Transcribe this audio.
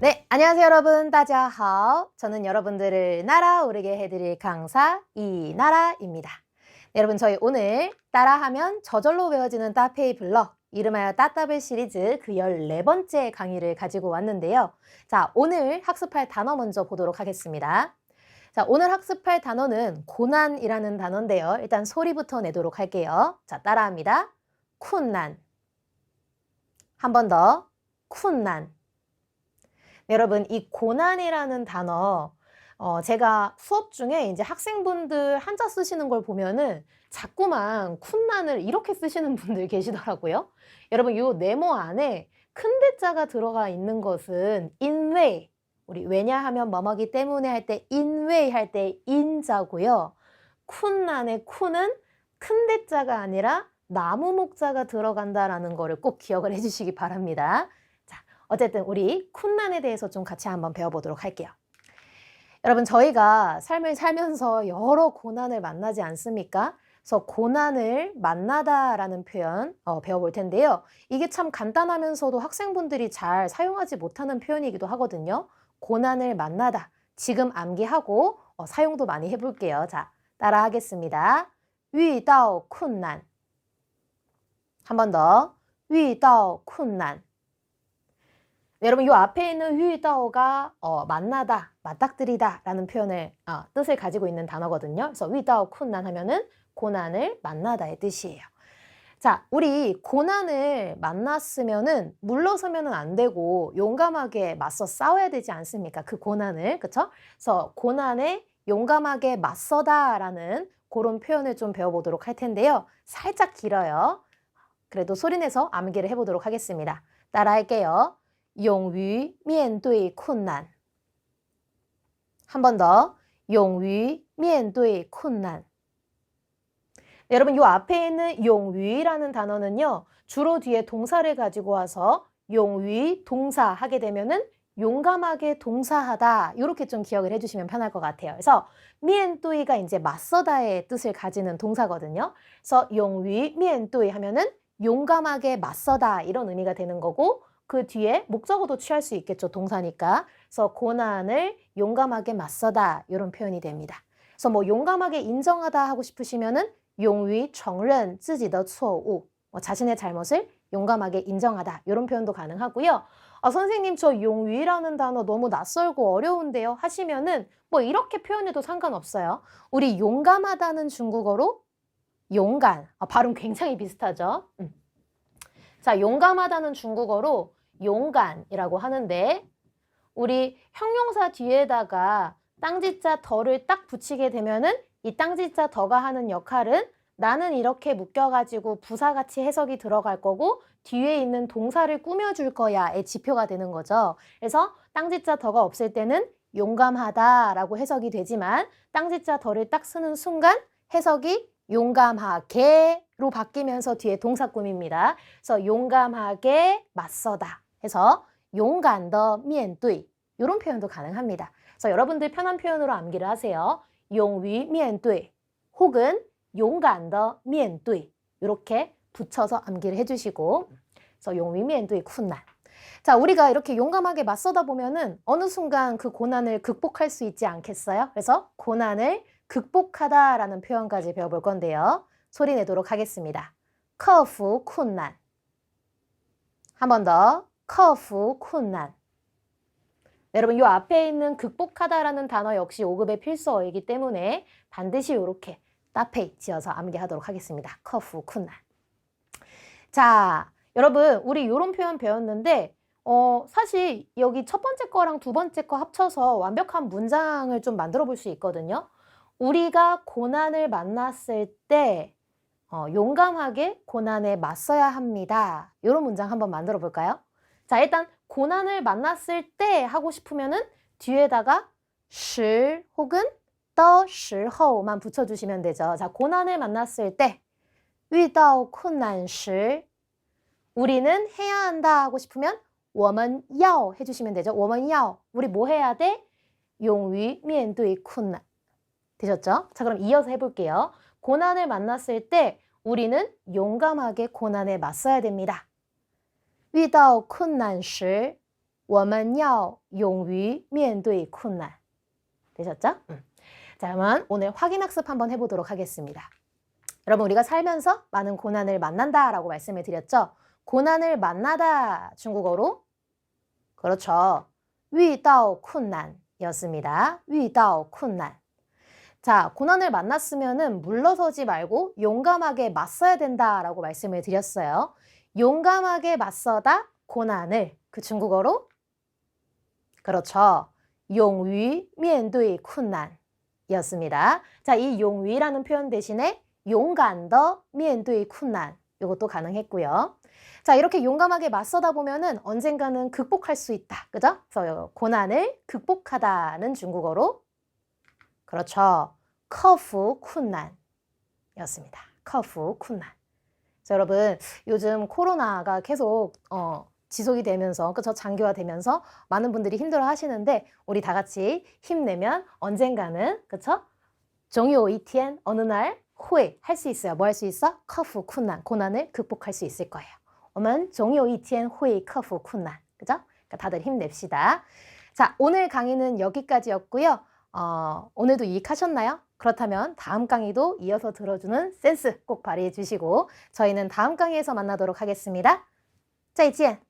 네, 안녕하세요 여러분. 따자하오. 저는 여러분들을 날아오르게 해드릴 강사 이나라입니다. 네, 여러분 저희 오늘 따라하면 저절로 외워지는 따페이 블럭 이름하여 따따블 시리즈 그 14번째 강의를 가지고 왔는데요. 자, 오늘 학습할 단어 먼저 보도록 하겠습니다. 자, 오늘 학습할 단어는 고난이라는 단어인데요. 일단 소리부터 내도록 할게요. 자, 따라합니다. 쿤난. 한 번 더. 쿤난. 네, 여러분, 이 고난이라는 단어, 어, 제가 수업 중에 이제 학생분들 한자 쓰시는 걸 보면은 자꾸만 쿤난을 이렇게 쓰시는 분들 계시더라고요. 여러분, 요 네모 안에 큰 대자가 들어가 있는 것은 인웨이. 우리 왜냐하면 뭐뭐기 때문에 할 때 인웨이 할 때 인자고요. 쿤난의 쿤은 큰 대자가 아니라 나무 목자가 들어간다라는 거를 꼭 기억을 해주시기 바랍니다. 어쨌든 우리 쿤난에 대해서 좀 같이 한번 배워보도록 할게요. 여러분 저희가 삶을 살면서 여러 고난을 만나지 않습니까? 그래서 고난을 만나다라는 표현 어, 배워볼 텐데요. 이게 참 간단하면서도 학생분들이 잘 사용하지 못하는 표현이기도 하거든요. 고난을 만나다. 지금 암기하고 어, 사용도 많이 해볼게요. 자, 따라하겠습니다. 위다오 쿤난. 한 번 더. 위다오 쿤난. 여러분 이 앞에 있는 위다오가 어, 만나다, 맞닥뜨리다 라는 표현을 어, 뜻을 가지고 있는 단어거든요. 그래서 위다오 쿤난 하면은 고난을 만나다의 뜻이에요. 자, 우리 고난을 만났으면은 물러서면은 안 되고 용감하게 맞서 싸워야 되지 않습니까? 그 고난을 그렇죠? 그래서 고난에 용감하게 맞서다라는 그런 표현을 좀 배워보도록 할 텐데요. 살짝 길어요. 그래도 소리내서 암기를 해보도록 하겠습니다. 따라할게요. 勇于面对困难. 한 번 더. 勇于面对困难. 네, 여러분 요 앞에 있는 용위라는 단어는요. 주로 뒤에 동사를 가지고 와서 용위 동사 하게 되면은 용감하게 동사하다 이렇게 좀 기억을 해주시면 편할 것 같아요. 그래서 미엔뚜이가 이제 맞서다의 뜻을 가지는 동사거든요. 그래서 용위 미엔뚜이 하면은 용감하게 맞서다 이런 의미가 되는 거고 그 뒤에 목적어도 취할 수 있겠죠. 동사니까. 그래서 고난을 용감하게 맞서다 이런 표현이 됩니다. 그래서 뭐 용감하게 인정하다 하고 싶으시면은 용위 정른 찌지더 초우 뭐 자신의 잘못을 용감하게 인정하다 이런 표현도 가능하고요. 아, 선생님 저 용위라는 단어 너무 낯설고 어려운데요 하시면은 뭐 이렇게 표현해도 상관없어요. 우리 용감하다는 중국어로 용간 아, 발음 굉장히 비슷하죠. 음. 자 용감하다는 중국어로 용간이라고 하는데 우리 형용사 뒤에다가 땅지자 덜을 딱 붙이게 되면은 이 땅지자 더가 하는 역할은 나는 이렇게 묶여가지고 부사같이 해석이 들어갈 거고 뒤에 있는 동사를 꾸며줄 거야의 지표가 되는 거죠. 그래서 땅지자 더가 없을 때는 용감하다라고 해석이 되지만 땅지자 더를 딱 쓰는 순간 해석이 용감하게로 바뀌면서 뒤에 동사 꾸밉니다. 그래서 용감하게 맞서다 해서 용간 더 미엔뚜이 이런 표현도 가능합니다. 그래서 여러분들 편한 표현으로 암기를 하세요. 勇于面对 혹은 勇敢的面对 이렇게 붙여서 암기를 해주시고 그래서 勇于面对困难 자, 우리가 이렇게 용감하게 맞서다 보면은 어느 순간 그 고난을 극복할 수 있지 않겠어요? 그래서 고난을 극복하다라는 표현까지 배워볼 건데요. 소리 내도록 하겠습니다. 克服困难 한 번 더. 克服困难 네, 여러분 이 앞에 있는 극복하다라는 단어 역시 5급의 필수어이기 때문에 반드시 이렇게 따페이 지어서 암기하도록 하겠습니다. 커프 쿤난. 자, 여러분 우리 이런 표현 배웠는데 어, 사실 여기 첫 번째 거랑 두 번째 거 합쳐서 완벽한 문장을 좀 만들어 볼 수 있거든요. 우리가 고난을 만났을 때 어, 용감하게 고난에 맞서야 합니다. 이런 문장 한번 만들어 볼까요? 자, 일단 고난을 만났을 때 하고 싶으면은 뒤에다가 时 혹은 的时候만 붙여주시면 되죠. 자, 고난을 만났을 때 遇到困难时 우리는 해야 한다 하고 싶으면 我们要 해주시면 되죠. 我们要 우리 뭐 해야 돼? 勇于面对困难 되셨죠? 자, 그럼 이어서 해볼게요. 고난을 만났을 때 우리는 용감하게 고난에 맞서야 됩니다. 遇到困难时 我们要勇于面对困难. 되셨죠? 음. 자, 그러면 오늘 확인 학습 한번 해보도록 하겠습니다. 여러분, 우리가 살면서 많은 고난을 만난다라고 말씀을 드렸죠? 고난을 만나다 중국어로 그렇죠. 遇到困难였습니다. 遇到困难. 자, 고난을 만났으면은 물러서지 말고 용감하게 맞서야 된다라고 말씀을 드렸어요. 용감하게 맞서다 고난을 그 중국어로 그렇죠. 용위 면도의 쿤난이었습니다. 자, 이 용위라는 표현 대신에 용간더 면도의 쿤난 이것도 가능했고요. 자, 이렇게 용감하게 맞서다 보면은 언젠가는 극복할 수 있다. 그죠? 그래서 고난을 극복하다는 중국어로 그렇죠. 커프 쿤난이었습니다. 커프 쿤난. 자, 여러분 요즘 코로나가 계속 어, 지속이 되면서 그저 장기화되면서 많은 분들이 힘들어 하시는데 우리 다 같이 힘내면 언젠가는 그쵸? 종요 이티엔 어느 날 후에 할 수 있어요. 뭐 할 수 있어? 커프 쿤난 고난을 극복할 수 있을 거예요. 오면 종요 이티엔 후에 커프 쿤난 그죠? 그러니까 다들 힘냅시다. 자 오늘 강의는 여기까지였고요. 어, 오늘도 유익하셨나요? 그렇다면 다음 강의도 이어서 들어주는 센스 꼭 발휘해 주시고 저희는 다음 강의에서 만나도록 하겠습니다. 再见.